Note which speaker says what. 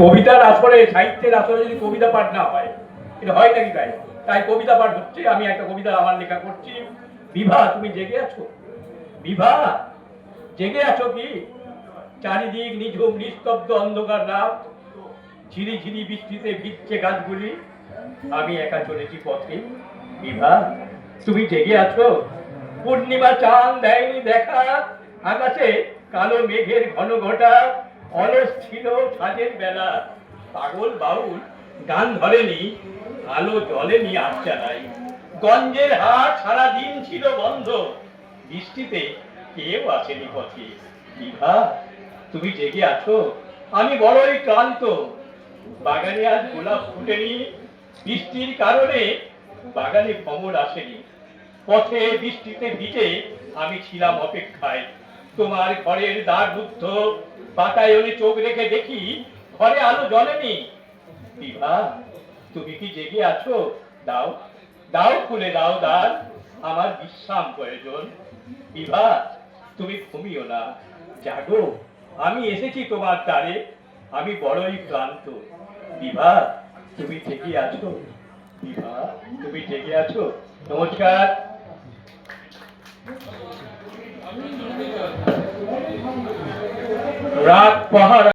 Speaker 1: কবিতার আসরে সাহিত্যের আসরে যদি কবিতা পাঠ না হয়, এটা হয় নাকি তাই? তাই কবিতা পাঠ হচ্ছে, আমি একটা কবিতা আমার লেখা করছি, বিভা, তুমি জেগে আছো? বিভা, জেগে আছো কি? চারিদিক নিঝুম, নিস্তব্ধ অন্ধকার রাত, ঝিরি ঝিরি বৃষ্টিতে ভিজছে গাছগুলি। আমি একা চলেছি পথে। বিভা, তুমি জেগে আছো? পূর্ণিমা চাঁদ দেয়নি দেখা, আকাশে কালো মেঘের ঘন ঘটা অলস ছিল সাজের বেলা। পাগল বাউল গান ধরেনি আলো জলেনি আট চালাই। গঞ্জের হাট সারা দিন ছিল বন্ধ, বৃষ্টিতে কেউ আসেনি পথে। বিভা, তুমি জেগে আছো? আমি বড়ই ক্লান্ত। বাগানে আজ গোলাপ ফুটেনি, বৃষ্টির কারণে বাগানে ভ্রমণ আসেনি। পথে বৃষ্টিতে ভিজে আমি ছিলাম অপেক্ষায়। তোমার ঘরের দ্বার রুদ্ধ। বাতায়নে চোখ রেখে দেখি ঘরে আলো জ্বলেনি বিভা তুমি কি জেগে আছো? দাও দাও, খুলে দাও দ্বার। আমার বিশ্রাম প্রয়োজন। বিভা তুমি ঘুমিও না। জাগো, আমি এসেছি তোমার দ্বারে। আমি বড়ই ক্লান্ত। বিভা তুমি জেগে আছো? বিভা তুমি জেগে আছো? নমস্কার। রাত পাহাড়